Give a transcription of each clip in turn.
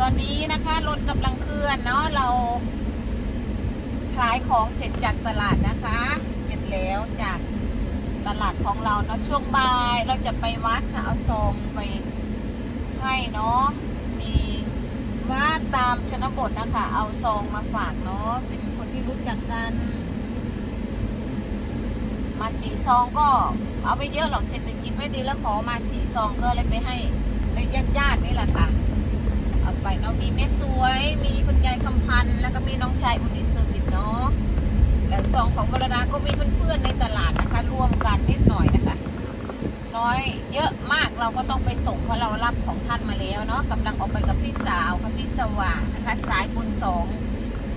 ตอนนี้นะคะรถกำลังเคลื่อนเนาะเราขายของเสร็จจากตลาดนะคะ เสร็จแล้วจากตลาดของเราเนาะช่วงบ่ายเราจะไปวัดค่ะเอาซองไปให้เนาะมีว่าตามชนบทนะคะ เอาซองมาฝากเนาะเป็นคนที่รู้จักกัน มาสีซองก็เอาไปเยอะหรอกเศรษฐกิจไม่ดีแล้วขอมาสีซองก็เลยไปให้เลยญาติญาติๆนี่แหละค่ะ ไปเนาะมีแม่สวย มีคุณยายคำพันธ์แล้วก็มีน้องชายอุดิตเซอร์วิสเนาะแล้วซองของวรดาก็มีเพื่อนๆในตลาดนะคะ ร่วมกันนิดหน่อยนะคะ น้อยเยอะมากเราก็ต้องไปส่งเพราะเรารับของท่านมาแล้วเนาะกำลังออกไปกับพี่สาวค่ะพี่สว่างนะคะสายบุญสอง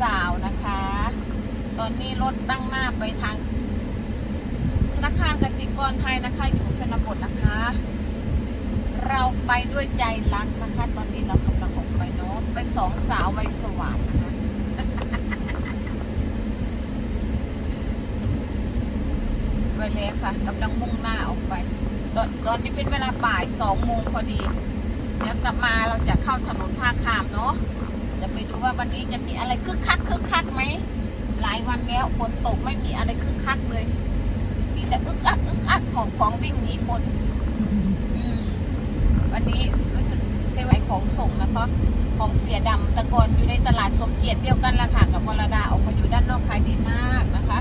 สาวนะคะ ตอนนี้รถตั้งหน้าไปทางธนาคารกสิกรไทยนะคะ อยู่ชนบทนะคะ เราไปด้วยใจรักนะคะ ตอนนี้เรากำลัง ไปสองสาววัยสว่างนะคะไปแล้วค่ะกำลังมุ่งหน้าออกไป ตอนตอนนี้เป็นเวลาบ่ายสองโมงพอดีเดี๋ยวกลับมาเราจะเข้าถนนภาคามเนาะจะไปดูว่าวันนี้จะมีอะไรคึกคักคึกคักไหมหลายวันแล้วฝนตกไม่มีอะไรคึกคักเลย มีแต่อึกอักอึกอักของของวิ่งหนีฝนอืมวันนี้รู้สึก ไม่ไหวของส่งนะคะของเสียดำแตะกอนอยู่ในตลาดสมเกียรติเดียวกันละค่ะกับวรดาออกมาอยู่ด้านนอกขายดีมากนะคะ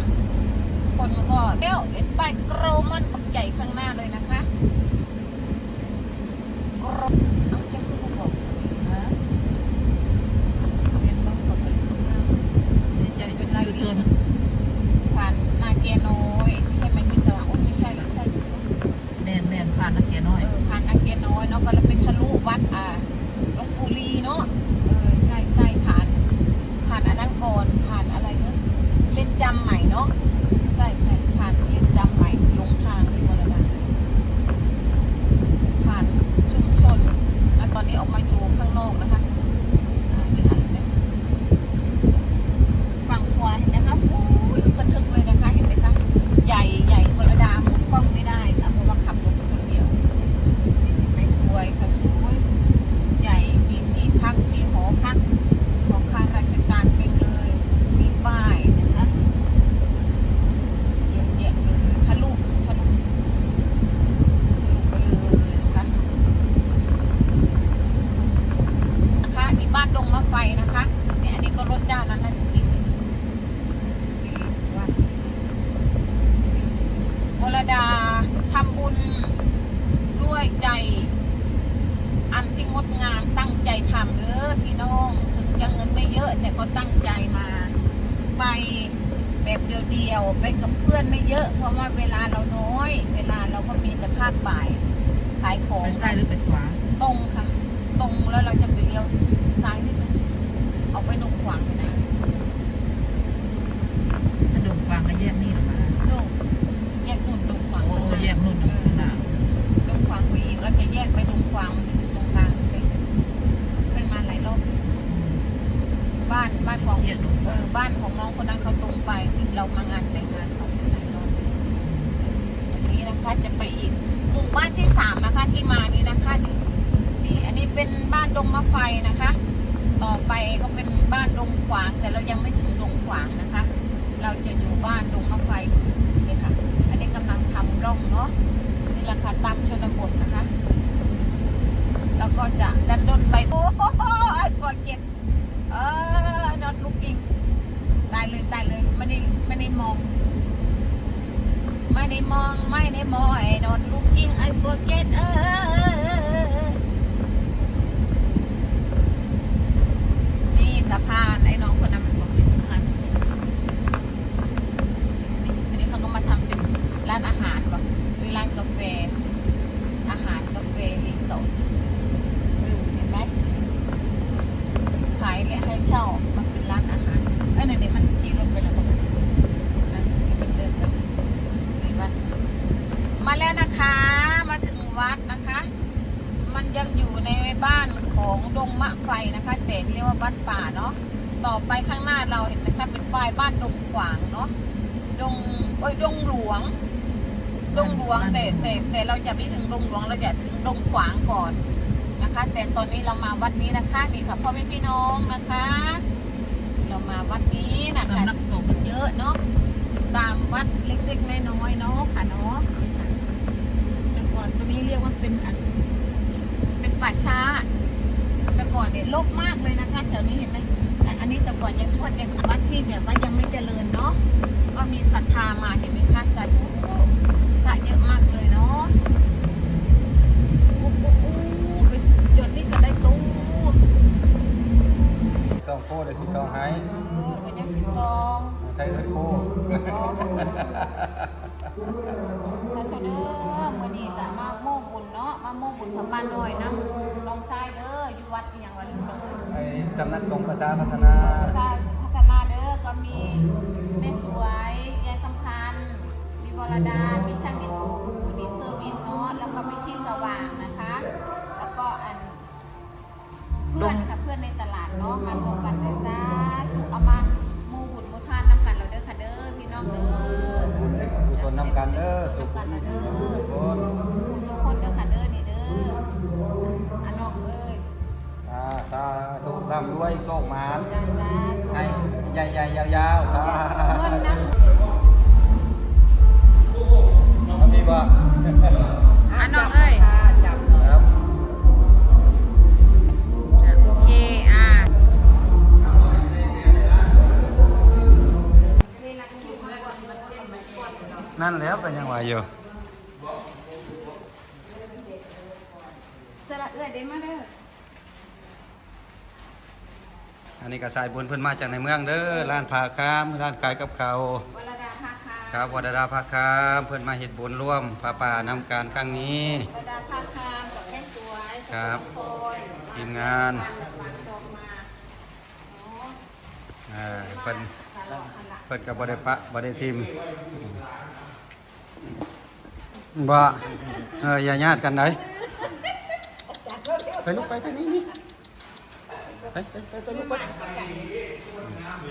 คนก็เลี้ยวเห็นป้ายโกรมันปักใหญ่ข้างหน้าเลยนะคะโกรเอ้าจะพูดบอกนะเรียนบ้างบอกกันข้างหน้าเดี๋ยวจเป็นไรเดือนผ่านนาเกียน้อยใช่ไหมพี่สว่างโอ้ยไม่ใช่หรอใช่แมนแมนผ่านนักเกียน้อย ออผ่านนาเกน้อยเนาะก็แล้วไปทะลุวัดอ่าลงปูรีเนาะเออใช่ใช่ผ่าน ผ่านอันนั้นก่อนผ่านอะไรเนาะเล่นจำใหม่เนาะใช่ใช่ผ่านเล่นจำใหม่ลงทางที่วรดาผ่านชุมชน แล้วตอนนี้ออกมาอยู่ข้างนอกนะคะอ่านี่อะเห็นไหมฝั่งขวาเห็นไหมคะอู้ยกระทึกเลยนะคะ เห็นไหมคะ ใหญ่ใหญ่วรดาหมุนกล้องไม่ได้ค่ะเพราะว่าขับรถไปคนเดียวนี่เห็นไหมสวยค่ะสวย ใหญ่ มีที่พัก มีหอพัก ของข้าราชการเต็มเลย มีป้ายนะคะเยอะแยะเลยทะลุทะลุทะลุไปเลยนะคะนะคะนี่บ้านดงมะไฟนะคะเนี่ยอันนี้ก็รถเจ้านั้นนะอยู่ริมนี่สิริวัฒน์วรดาทำบุญด้วยใจ อันที่งดงามตั้งใจทำเด้อพี่น้อง ถึงจะเงินไม่เยอะแต่ก็ตั้งใจมา ไปแบบ เดียวๆไปกับเพื่อนไม่เยอะ เพราะว่าเวลาเราน้อย เวลาเราก็มีแต่ภาคบ่ายขายของไปซ้ายหรือไปขวา ตรงค่ะ ตรงแล้วเราจะไปเลี้ยวซ้ายนิดนึงออกไปดงขวางไปนะถ้าดงกวางก็แยกนี่ออกมาลูกแยกนุ่นดงขวางโอ้ข้างหน้าแยกนู่นข้างหน้า ดงขวางไปอีกแล้วจะแยกไปดงขวางมันอยู่ตรงกลางเลยเคยมาหลายรอบ บ้านบ้านของแยกดงกเออบ้านของน้องคนนั้นเขาตรงไปที่เรามางานแต่งงานขาหลายรอบวันนี้นะคะจะไปอีกหมู่บ้านที่สามนะคะ ที่มานี้นะคะนี่นี่อันนี้เป็นบ้านดงมะไฟนะคะ ต่อไปก็เป็นบ้านดงขวางแต่เรายังไม่ถึงดงขวางนะคะ เราจะอยู่บ้านดงมะไฟนี่ค่ะ อันนี้กำลังทำร่องเนาะนี่แหละค่ะตามชนบทนะคะ แล้วก็จะดันดนไปโอ้โห I forget เออ not looking ตายเลยตายเลยไม่ได้ไม่ได้มอง ไม่ได้มอง ไม่ได้มองไอ้ not looking I forget เออนี่สะพานไอ้น้องคนนั้นมันบอกเป็นสะพานนี่อันนี้เขาก็มาทำเป็นร้านอาหารป่ะหรือร้านกาแฟ อาหารกาแฟรีสอร์ทเออเห็นไหม ขายและให้เช่ามันเป็นร้านอาหารเอ้ยเนี่ยเดี๋ยวมันขี่รถไปแล้วก็นั่นนี่มันเดินไปนี่วัดมาแล้วนะคะ มาถึงวัดนะคะ มันยังอยู่ในบ้านของดงมะไฟนะคะ แต่เรียก ว่าวัดป่าเนาะต่อไปข้างหน้าเราเห็นนะคะเป็นป้ายบ้านดงขวางเนาะดงโอ้ยดงหลวง ดงหลวงแต่แต่แต่เราจะไม่ถึงดงหลวงเราจะถึงดงขวางก่อนนะคะ แต่ตอนนี้เรามาวัดนี้นะคะนี่ค่ะพ่อแม่พี่น้องนะคะ เรามาวัดนี้นะคะสำนักสงฆ์เยอะเนาะตามวัดเล็กๆน้อยๆเนาะค่ะเนาะแต่ก่อนตัวนี้เรียกว่าเป็นอันเป็นป่าช้า แต่ก่อนเนี่ยโลกมากเลยนะคะแถวนี้เห็นไหมอันนี้แต่ก่อนยังทวดเนี่ยวัดที่แบบว่ายังไม่เจริญเนาะก็มีศรัทธามาเห็นไหมคะสาธุพระเยอะมากเลยเนาะอู้อู้อู้ไปจดนี่ก็ได้ตู้ซองโคได้สิซองให้เออเป็นยังสิซองไทยเอิ้นโคสาธุเด้อมื้อนี้ก็มาโม่บุญเนาะมาโม่บุญพระบ้านน้อยนำน้องชายเด้อ สำนักสงฆ์ภาษาพัฒนาชายพัฒนาเด้อก็มีแม่สวยยายสำคัญมีวรดา มีช่างดินปูดินเซอร์วิสเนาะแล้วก็มีที่สว่างนะคะ แล้วก็อันเพื่อนค่ะเพื่อนในตลาดเนาะมารวมกันเลยจ้าเอามาโม่บุญโม่ทานนำกันเราเด้อค่ะเด้อพี่น้องเด้อบุญให้กุศลนำกันเด้อสุขกันนะเด้อสุขคนคุณทุกคนเด้อค่ะเด้อนี่เด้ออันนอกเอ้ย อ่าสาธุร่ำรวยโชคมานจ้าจ้าให้ใหญ่ๆยาวๆสาเงินนะธุพี่บ่อันนอกเอ้ยจับครับโอเคอะนั่นแหล้วเป็นยังว่าอยู่สละเอ้ยได้มาเด้อ อั นนี้ก็สายบุญเพิ่นมาจากในเมืองเด้อร้านผ้าคามร้านขายกับข้าววรดาภาคาครับวัดดาภาคามเพิ่นมาเฮ็ดบุญร่วมผ้าป่านำการครั้งนี้ วรดาภาคามกับแม่สวยครับทุกคนทีมงานวางดอกมาเนาะเอ่อเพิ่นค่ะรอคันละเพิ่นก็บ่ได้ปะบ่ได้ทิมบ่เอออย่าญาติกันไหนไปลุกไปไปนี่นี่ ไปไปไปไปลุกไป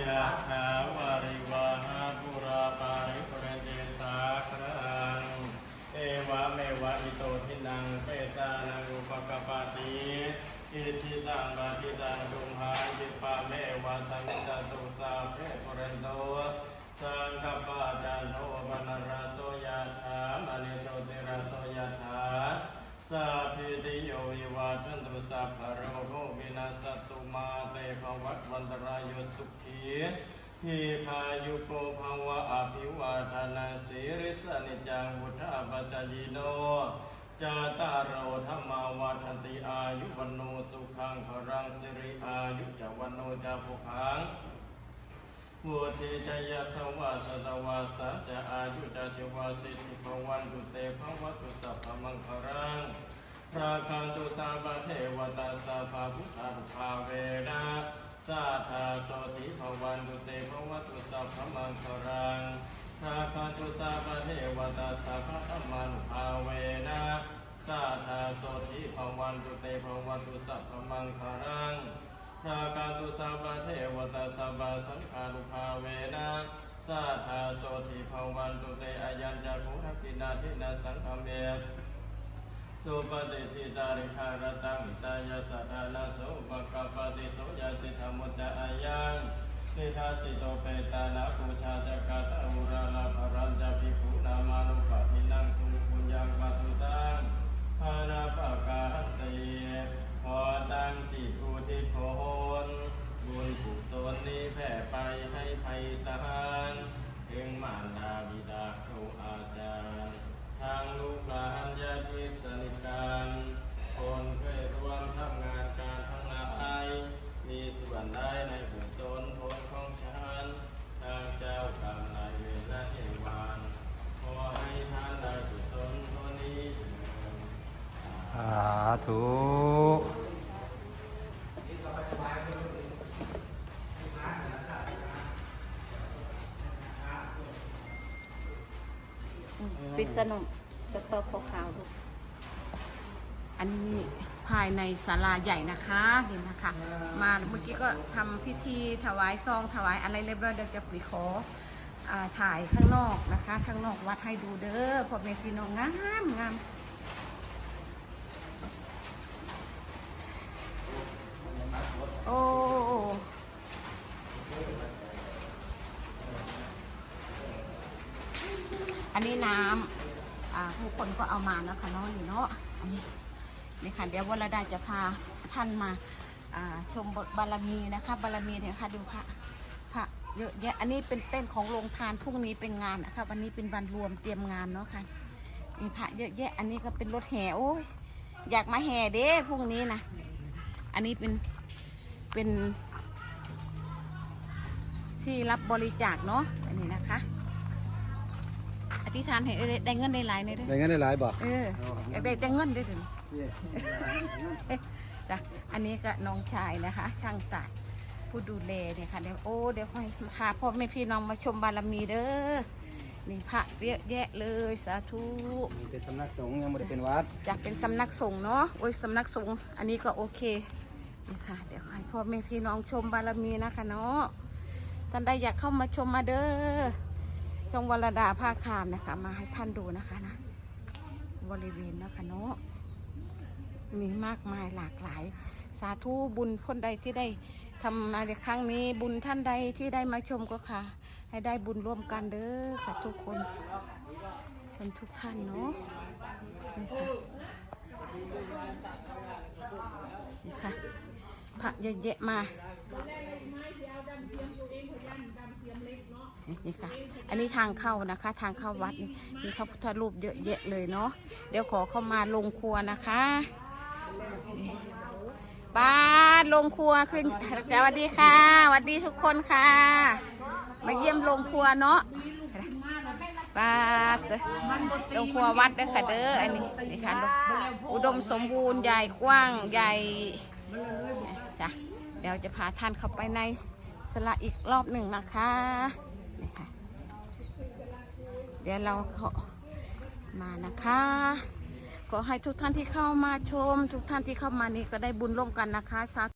ยะถาวาริวาหาปุราปาริปุเรนติสาครังเอวะเมวะอิโตทินังเปตานังอุปกปาติอิทิตังปะทิตังตุมหังจิปะเมวะสังจตุสาเพปุเรนโตสังคปะจันโทปนราโสยะถามณิโตราโสยะถา สัพพิติโยวิวาจันตุสัพพะโรโควินาสตุมาเตภวัตวันตรายโย สุขีทีพายุโกภวะอภิวาทนาสีริสนิจังวุฒาปัจจยิโน จาตารโอธรรมาวาทันติอายุวันโนสุขังพรังสิริอายุจวันโนจาภุขังพุทธิจยสวาสตวาสจะอายุจะชิวาสิทธิภวันตุเตภวัตุสัพพมังครังราคันตุสาปเทวตาสาภาพุทธาภาเวนะ สาธาโสติภวันตุเตภวัตุสัพพมังครังราคันตุสาปะเทวตาสาภาธรรมานุภาเวนะสาธาโสติภวันตุเตภวัตุสัพพมังครังชาคาตุสัพพะเทวตาสัพพสังฆารุภาเวนะสาธาโสติภวันตุเตอายัญจาภูทักินาทินาสังฆเม สุปฏิทิตาริคารตังตายาสัทธานาโสปะกปปติโสยาติธรรมุตตะอายังนิทัสสิโตเปตานาภูชาจักาตะอุราลาภรัญจภิกขุนามานุปะทินังสุปุญญังปัสุตังพานาปะกาหันติขอตั้งจิตอุทิศผลบุญกุศลนี้แผ่ไปให้ไพศาลถึงมารดาบิดาครูอาจารย์ ทางลูกหลานญาติมิตรสนิทกันคนเคยร่วมทำงานการทั้งหลายมีส่วนได้ในบุญสนผลของฉันทางเจ้ากรรมนายเวรและเทวานขอให้ท่านได้กุศลตัวนี้สาธุ ปิดสนุกจะตอขาวๆดูอันนี้ภายในศาลาใหญ่นะคะเห็นนะคะ มาเมื่อกี้ก็ทำพิธีถวายซองถวายอะไรเรียบร้อยเดี๋ยวจะไปขออาถ่ายข้างนอกนะคะข้างนอกวัดให้ดูเด้อพ่อแม่พี่น้องงามงาม อันนี้น้ำอ่าผู้คนก็เอามานะคะเนาะนี่เนาะอันนี้นี่ค่ะเดี๋ยววรดาจะพาท่านมาอ่าชมบารมีนะคะ บารมีเนี่ยค่ะดูพระพระเยอะแยะอันนี้เป็นเต้นของโรงทานพรุ่งนี้เป็นงานนะคะวันนี้เป็นวันรวมเตรียมงานเนาะค่ะมีพระเยอะแยะ อันนี้ก็เป็นรถแห่โอ้ยอยากมาแห่เด้พรุ่งนี้นะอันนี้เป็นเป็นที่รับบริจาคเนาะอันนี้นะคะ อธิษฐานให้ได้ได้เงินได้หลายเลยเด้อได้เงินได้หลายบ่เอออยากได้แต่เงินได้อเด้อจ้ะอันนี้ก็น้องชายนะคะ ช่างตัดผู้ดูแลเนี่ยค่ะเดี๋ยวโอ้เดี๋ยวค่อยพาพ่อแม่พี่น้องมาชมบารมีเด้อนี่พระเยอะแยะเลยสาธุนี่เป็นสำนักสงฆ์ยังบ่ได้เป็นวัดจะเป็นสำนักสงฆ์เนาะโอ้ยสำนักสงฆ์อันนี้ก็โอเคนี่ค่ะเดี๋ยวให้พ่อแม่พี่น้องชมบารมีนะคะเนาะท่านใดอยากเข้ามาชมมาเด้อ ช่องวรดาภาคามนะคะ มาให้ท่านดูนะคะนะบริเวณนะคะเนาะมีมากมายหลากหลาย สาธุบุญคนใดที่ได้ทำมาในครั้งนี้ บุญท่านใดที่ได้มาชมก็ค่ะ ให้ได้บุญร่วมกันเด้อค่ะทุกคนคนทุกท่านเนาะนี่ค่ะนี่ค่ะผักเยอะแยะมา นี่ค่ะ อันนี้ทางเข้านะคะ ทางเข้าวัดนี่มีพระพุทธรูปเยอะแยะเลยเนาะเดี๋ยวขอเข้ามาลงครัวนะคะนี่ป้าลงครัวขึ้นสวัสดีค่ะสวัสดีทุกคนค่ะ มาเยี่ยมลงครัวเนาะป้าลงครัววัดเด้อค่ะเด้ออันนี้นี่ค่ะอุดมสมบูรณ์ใหญ่กว้างใหญ่จ้ะเดี๋ยวจะพาท่านเข้าไปในสละอีกรอบหนึ่งนะคะ นี่ค่ะเดี๋ยวเราขอมานะคะขอให้ทุกท่านที่เข้ามาชม ทุกท่านที่เข้ามานี่ก็ได้บุญร่วมกันนะคะ